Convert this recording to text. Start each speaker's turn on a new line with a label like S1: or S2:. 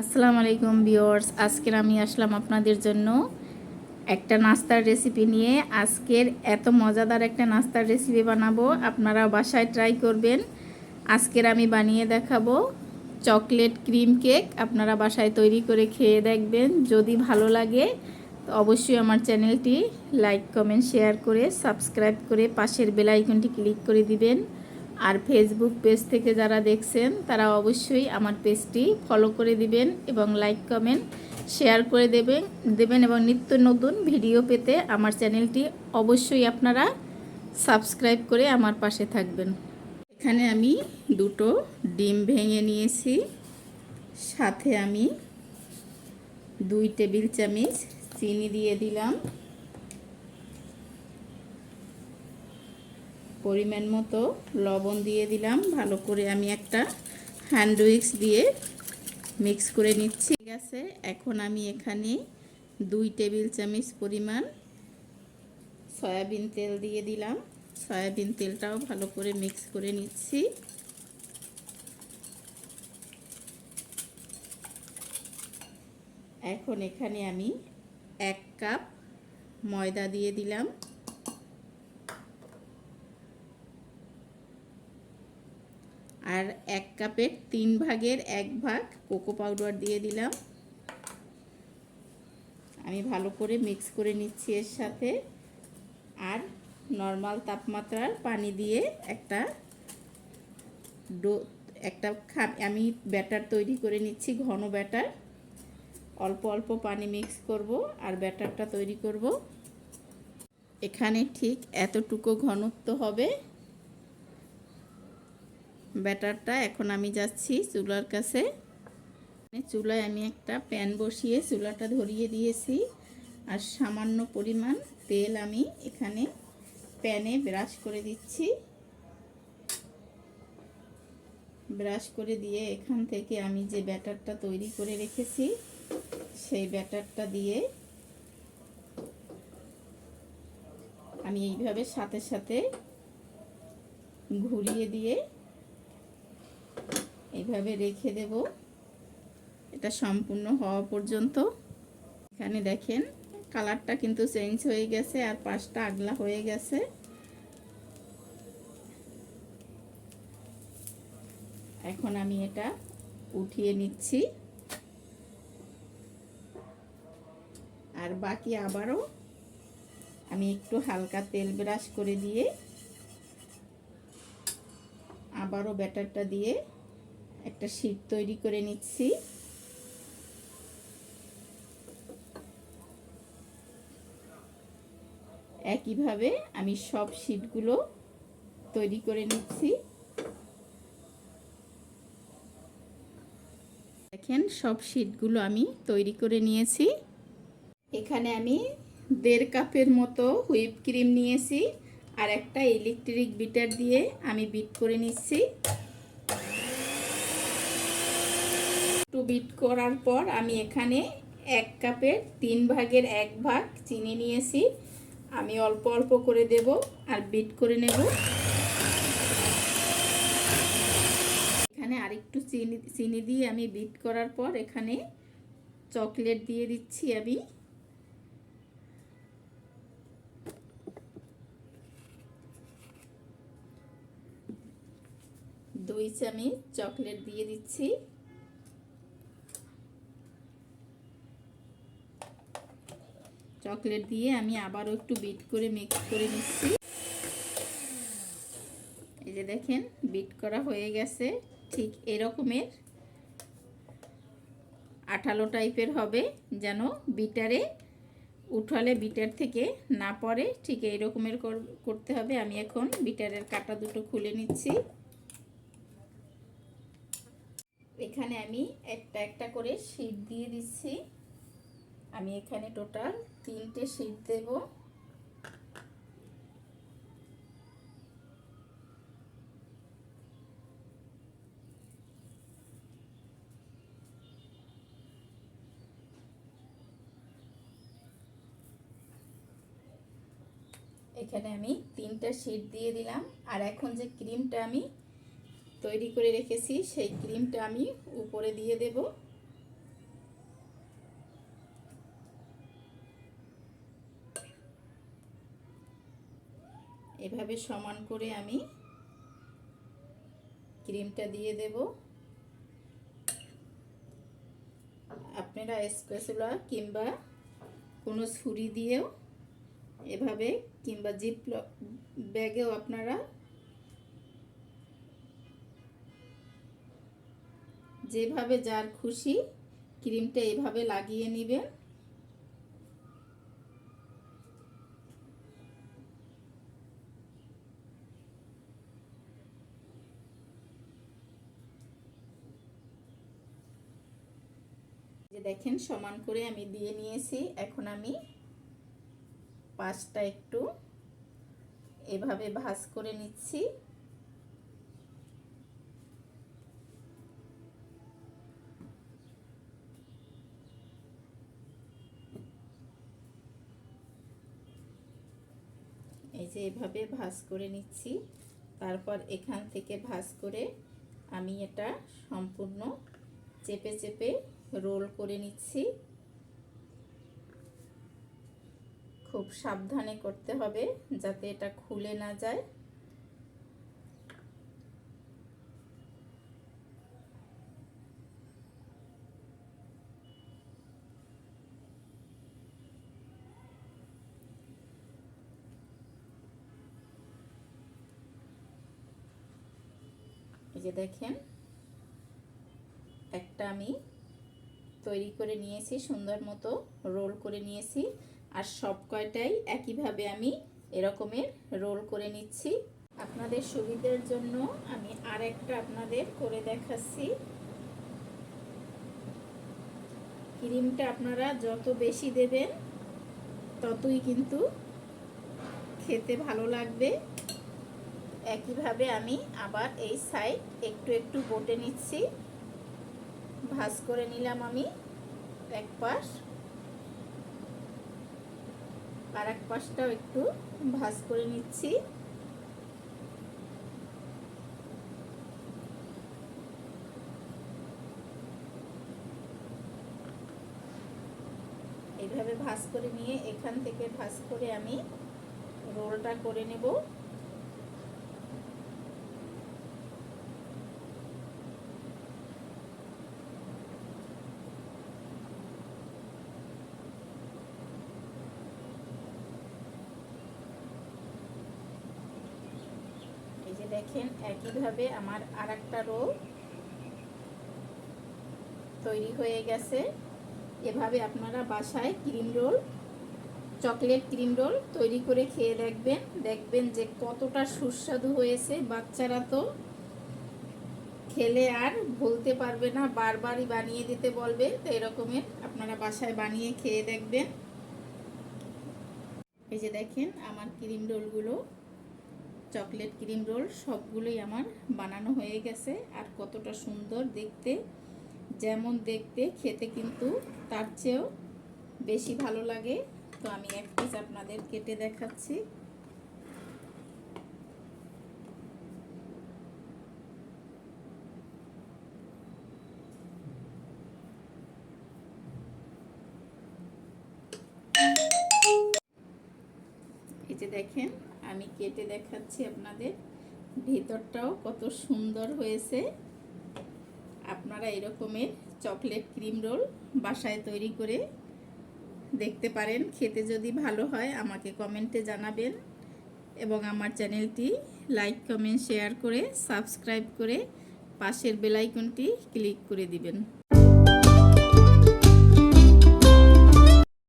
S1: আসসালামু আলাইকুম ভিউয়ার্স, আজকের আমি আসলাম আপনাদের জন্য একটা নাস্তার রেসিপি নিয়ে। আজকের এত মজাদার একটা নাস্তার রেসিপি বানাবো আপনারা বাসায় ট্রাই করবেন। আজকের আমি বানিয়ে দেখাবো চকলেট ক্রিম কেক আপনারা বাসায় তৈরি করে খেয়ে দেখবেন। যদি ভালো লাগে, তো অবশ্যই আমার চ্যানেলটি লাইক কমেন্ট শেয়ার করে সাবস্ক্রাইব করে পাশের বেল আইকনটি ক্লিক করে দিবেন। আর ফেসবুক পেজ থেকে যারা দেখছেন, তারা অবশ্যই আমার পেজটি ফলো করে দিবেন এবং লাইক কমেন্ট শেয়ার করে দেবেন দেবেন এবং নিত্য নতুন ভিডিও পেতে আমার চ্যানেলটি অবশ্যই আপনারা সাবস্ক্রাইব করে আমার পাশে থাকবেন। এখানে আমি দুটো ডিম ভেঙে নিয়েছি, সাথে আমি দুই টেবিল চামচ চিনি দিয়ে দিলাম। পরিমাণ মতো লবণ দিয়ে দিলাম। ভালো করে আমি একটা হ্যান্ড উইক্স দিয়ে মিক্স করে নিচ্ছি। ঠিক আছে, এখন আমি এখানে দুই টেবিল চামচ পরিমাণ সয়াবিন তেল দিয়ে দিলাম। সয়াবিন তেলটাও ভালো করে মিক্স করে নিচ্ছি। এখন এখানে আমি এক কাপ ময়দা দিয়ে দিলাম। আর এক কাপের তিন ভাগের এক ভাগ কোকো পাউডার দিয়ে দিলাম। আমি ভালো করে মিক্স করে নিচ্ছি এর সাথে। আর নর্মাল তাপমাত্রার পানি দিয়ে একটা ডো, একটা আমি ব্যাটার তৈরি করে নিচ্ছি, ঘন ব্যাটার। অল্প অল্প পানি মিক্স করব আর ব্যাটারটা তৈরি করব। এখানে ঠিক এতটুকু ঘনত্ব হবে। ব্যাটারটা এখন আমি যাচ্ছি চুলার কাছে। চুলায় আমি একটা প্যান বসিয়ে চুলাটা ধরিয়ে দিয়েছি। আর সামান্য পরিমাণ তেল আমি এখানে প্যানে ব্রাশ করে দিচ্ছি। ব্রাশ করে দিয়ে এখান থেকে আমি যে ব্যাটারটা তৈরি করে রেখেছি, সেই ব্যাটারটা দিয়ে আমি এইভাবে সাথে সাথে ঘুরিয়ে দিয়ে এইভাবে রেখে দেব। এটা সম্পূর্ণ হওয়া পর্যন্ত। এখানে দেখেন, কালারটা কিন্তু চেঞ্জ হয়ে গেছে আর পাশটা আগলা হয়ে গেছে। এখন আমি এটা উঠিয়ে নিচ্ছি। আর বাকি আবারও আমি একটু হালকা তেল ব্রাশ করে দিয়ে আবারও ব্যাটারটা দিয়ে একটা শীট তৈরি করে নিচ্ছি। একইভাবে আমি সব শীটগুলো তৈরি করে নিচ্ছি। দেখেন, সব শীটগুলো আমি তৈরি করে নিয়েছি। এখানে আমি দেড় কাপের মতো হুইপ ক্রিম নিয়েছি আর একটা ইলেকট্রিক বিটার দিয়ে আমি বিট করে নিচ্ছি। একটু বিট করার পর আমি এখানে এক কাপের তিন ভাগের এক ভাগ চিনি নিয়েছি। আমি অল্প অল্প করে দেব আর বিট করে নেব। এখানে আরেকটু চিনি চিনি দিয়ে আমি বিট করার পর এখানে চকলেট দিয়ে দিচ্ছি আমি। দুই চামচ চকলেট দিয়ে দিচ্ছি। চকলেট দিয়ে আমি আবারও একটু বিট করে মিক্স করে নিচ্ছি। এই যে দেখেন, বিট করা হয়ে গেছে। ঠিক এরকমের আঠালো টাইপের হবে, যেন বিটারে, উঠালে বিটার থেকে না পড়ে। ঠিক এই রকমের করতে হবে। আমি এখন বিটারের কাটা দুটো খুলে নিচ্ছি। এখানে আমি একটা একটা করে শীট দিয়ে দিচ্ছি। আমি এখানে টোটাল তিনটে শীট দেব। এখানে আমি তিনটা শীট দিয়ে দিলাম। আর এখন যে ক্রিমটা আমি তৈরি করে রেখেছি, সেই ক্রিমটা আমি উপরে দিয়ে দেবো। এভাবে সমান করে আমি ক্রিমটা দিয়ে দেব। আপনারা স্পেসুলা কিংবা কোনো ছুরি দিয়েও এভাবে কিংবা জিপ ব্যাগেও আপনারা যেভাবে যার খুশি ক্রিমটা এভাবে লাগিয়ে নেবেন। দেখেন, সমান করে আমি দিয়ে নিয়েছি। এখন আমি পাঁচটা একটু এভাবে ভাজ করে নিচ্ছি। এই যে এভাবে ভাজ করে নিচ্ছি। তারপর এখান থেকে ভাজ করে আমি এটা সম্পূর্ণ চেপে চেপে রোল করে নিচ্ছি। খুব সাবধানে করতে হবে যাতে এটা খুলে না যায়। এই যে দেখেন, একটা আমি তৈরি করে নিয়েছি, সুন্দর মতো রোল করে নিয়েছি। আর সব কয়টাই একইভাবে আমি এরকমের রোল করে নিচ্ছি। আপনাদের সুবিধার জন্য আমি আর একটা আপনাদের করে দেখাচ্ছি। ক্রিমটা আপনারা যত বেশি দেবেন, ততই কিন্তু খেতে ভালো লাগবে। একইভাবে আমি আবার এই সাইড একটু একটু বটে নিচ্ছি। ভাজ করে নিলাম আমি এক পাশ। আর এক পাশটাও একটু ভাজ করে নিচ্ছি। এইভাবে ভাজ করে নিয়ে এখান থেকে ভাজ করে আমি রোলটা করে নেব এই যে দেখেন একইভাবে আমার আর একটা রোল তৈরি হয়ে গেছে। এভাবে আপনারা বাসায় cream roll chocolate cream roll তৈরি করে খেয়ে দেখবেন। দেখবেন যে কতটা সুস্বাদু হয়েছে। বাচ্চারা তো খেলে আর ভুলতে পারবে না, বারবারই বানিয়ে দিতে বলবে। তো এরকমের আপনারা বাসায় বানিয়ে খেয়ে দেখবেন। এই যে দেখেন আমার ক্রিম রোলগুলো চকলেট ক্রিম রোল সবগুলোই আমার বানানো হয়ে গেছে আর কতটা সুন্দর দেখতে, যেমন দেখতে খেতে কিন্তু তার চেয়েও বেশি ভালো লাগে। তো আমি এক পিস আপনাদের কেটে দেখাচ্ছি। দেখেন আমি কেটে দেখাচ্ছি আপনাদের। ভেতরটাও কত সুন্দর হয়েছে। আপনারা এরকমের চকলেট ক্রিম রোল বাসায় তৈরি করে দেখতে পারেন। খেতে যদি ভালো হয়, আমাকে কমেন্টে জানাবেন এবং আমার চ্যানেলটি লাইক, কমেন্ট, শেয়ার করে সাবস্ক্রাইব করে পাশের বেলাইকনটি ক্লিক করে দিবেন।